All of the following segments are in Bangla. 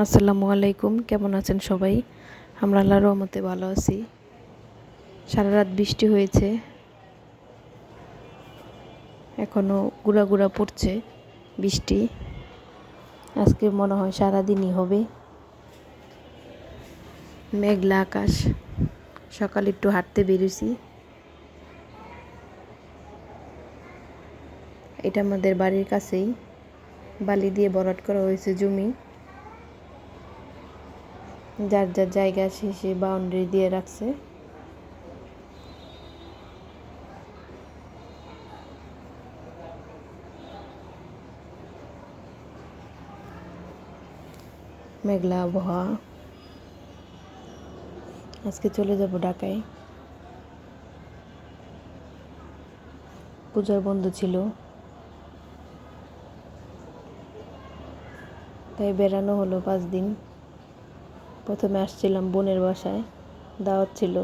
আসসালামু আলাইকুম, কেমন আছেন সবাই? আমরা আল্লাহর রহমতে ভালো আছি। সারা রাত বৃষ্টি হয়েছে। এখনও গুড়া গুড়া পড়ছে বৃষ্টি। আজকে মনে হয় সারাদিনই হবে। মেঘলা আকাশ। সকালে একটু হাঁটতে বেরিয়েছি এটা আমাদের বাড়ির কাছেই। বালি দিয়ে বরাট করা হয়েছে জমি। যার যার জায়গা সে বাউন্ডারি দিয়ে রাখছে। মেঘলা আবহাওয়া। আজকে চলে যাব ঢাকায়। পূজার বন্ধ ছিল। তাই বেড়ানো হলো পাঁচ দিন। প্রথমে আসছিলাম বোনের বাসায়, দাওয়াত ছিল।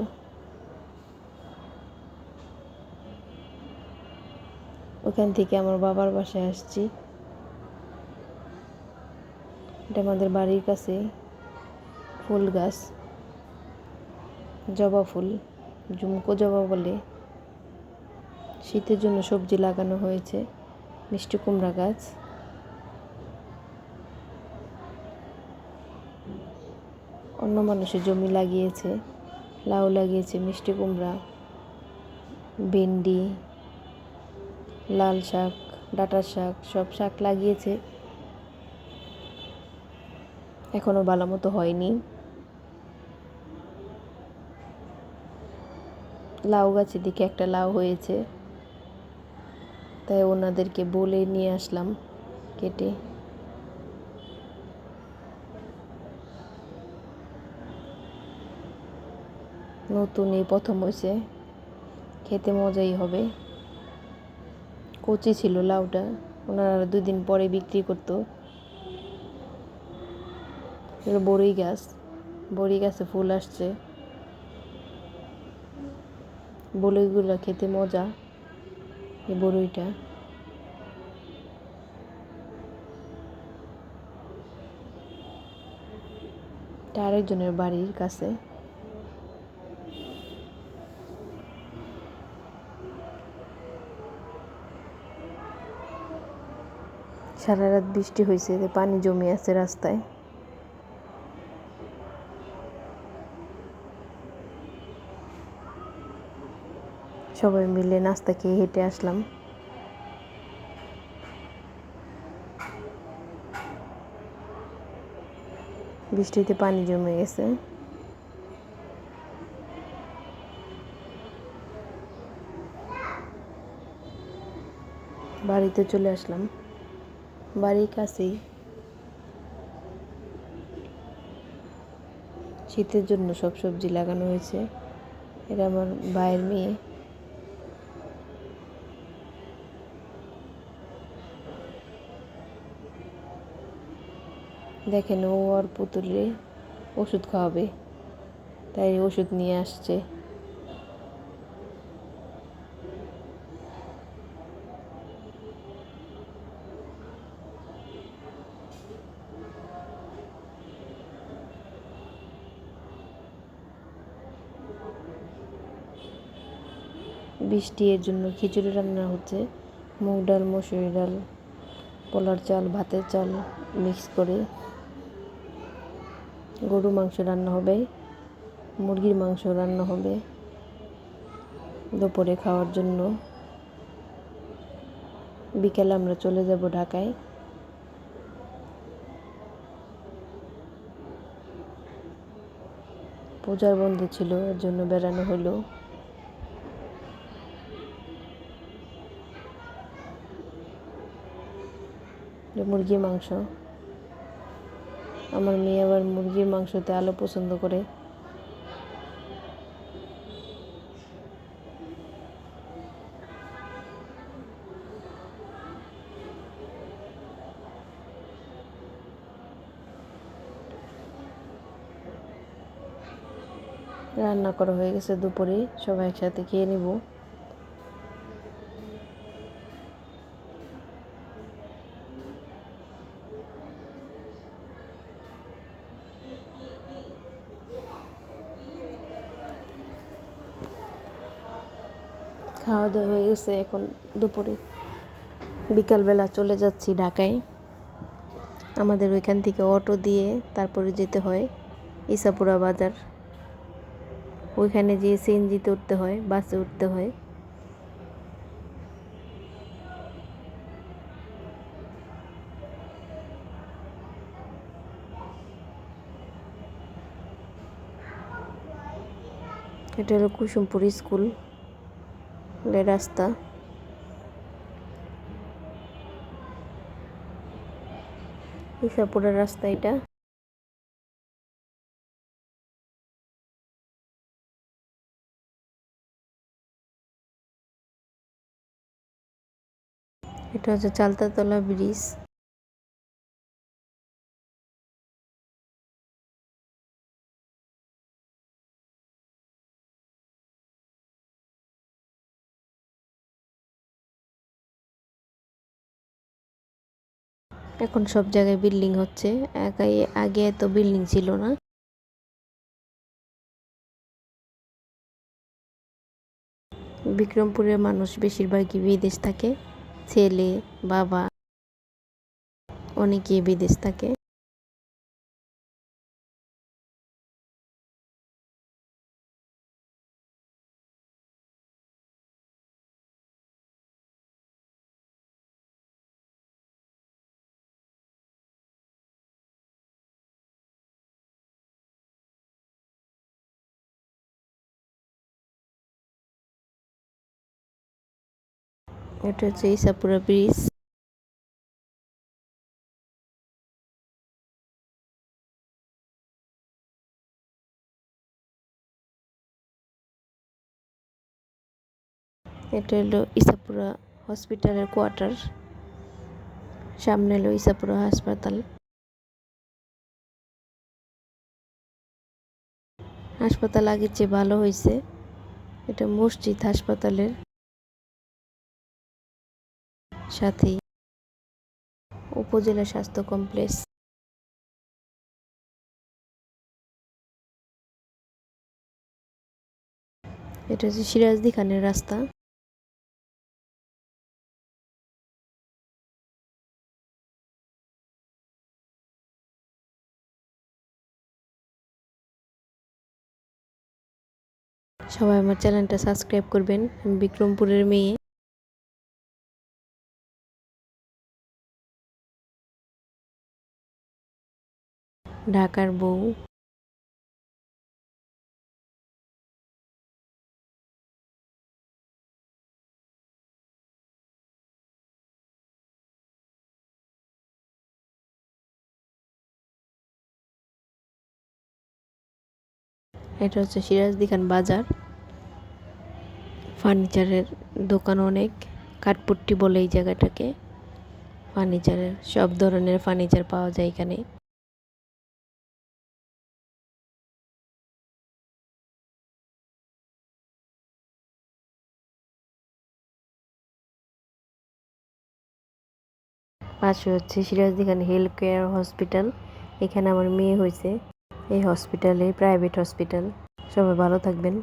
ওখান থেকে আমার বাবার বাসায় আসছি। এটা আমাদের বাড়ির কাছে, ফুল গাছ। জবা ফুল, ঝুমকো জবা বলে। শীতের জন্য সবজি লাগানো হয়েছে, মিষ্টি কুমড়া গাছ। অন্য মানুষের জমি লাগিয়েছে, লাউ লাগিয়েছে, মিষ্টি কুমড়া, ভেন্ডি, লাল শাক, ডাঁটার শাক, সব শাক লাগিয়েছে। এখনও ভালো মতো হয়নি। লাউ গাছের দিকে একটা লাউ হয়েছে। তাই ওনাদেরকে বলে নিয়ে আসলাম কেটে। নতুন এই প্রথম হয়েছে। খেতে মজাই হবে। কচি ছিল লাউটা, ওনারা দুই দিন পরে বিক্রি করতো। বড়ই গাছ, বড়ি গাছে ফুল আসছে। বড়ইগুলো খেতে মজা, এই বড়ইটা। আরেকজনের বাড়ির কাছে। সারা রাত বৃষ্টি হয়েছে পানি জমে আছে রাস্তায়। সবাই মিলে নাস্তা খেয়ে হেঁটে আসলাম। বৃষ্টিতে পানি জমে গেছে। বাড়িতে চলে আসলাম। বাড়ির কাছেই। শীতের জন্য সব সবজি লাগানো হয়েছে। এটা আমার ভাইয়ের মেয়ে। দেখেন ও আর পুতুলে ওষুধ খাওয়াবে। তাই ওষুধ নিয়ে আসছে। বৃষ্টি এর জন্য খিচুড়ি রান্না হচ্ছে। মুগ ডাল, মসুরি ডাল, পোলার চাল, ভাতের চাল মিক্স করে গরু মাংস রান্না হবে, মুরগির মাংস রান্না হবে দুপুরে খাওয়ার জন্য। বিকেলে আমরা চলে যাব ঢাকায়। পূজার বন্ধ ছিল, এর জন্য বেড়ানো হলো। মুরগির মাংস। আমার মেয়ে আবার মুরগির মাংসতে আলো পছন্দ করে। রান্না করা হয়ে গেছে দুপুরে, সবাই একসাথে খেয়ে নেব। খাওয়া দাওয়া হয়ে গেছে এখন দুপুরে। বিকালবেলা চলে যাচ্ছি ঢাকায়। আমাদের ওইখান থেকে অটো দিয়ে তারপরে যেতে হয় ইসাপুরা বাজার। ওইখানে যেয়ে সিএনজিতে উঠতে হয়, বাসে উঠতে হয়। এটা হলো কুসুমপুর স্কুল। রাস্তা। ইসাপুরের রাস্তা এটা। এটা হচ্ছে চালতাতলা ব্রিজ। এখন সব জায়গায় বিল্ডিং হচ্ছে। একাই আগে এত বিল্ডিং ছিল না। বিক্রমপুরের মানুষ বেশিরভাগই বিদেশ থাকে। ছেলে, বাবা, অনেকেই বিদেশ থাকে। এটা হচ্ছে ইসাপুরা ব্রিজ। এটা হলো ইসাপুরা হসপিটালের কোয়ার্টার। সামনে হলো ইসাপুরা হাসপাতাল। হাসপাতাল আগের চেয়ে ভালো হয়েছে এটা মসজিদ হাসপাতালের। সাথেই। উপজেলা স্বাস্থ্য কমপ্লেক্স। এটা হচ্ছে সিরাজদি খানের রাস্তা। সবাই আমার চ্যানেলটা সাবস্ক্রাইব করবেন। বিক্রমপুরের মেয়ে। ঢাকার বউ। এটা হচ্ছে সিরাজদি খান বাজার। ফার্নিচারের দোকান অনেক, কাঠপুট্টি বলে এই জায়গাটাকে। ফার্নিচারের সব ধরনের ফার্নিচার পাওয়া যায় এখানে। পাশে হচ্ছে সিরাজদিখান হেলথ কেয়ার হসপিটাল। এখানে আমার মেয়ে হয়েছে এই হসপিটালে, প্রাইভেট হসপিটাল। সবাই ভালো থাকবেন।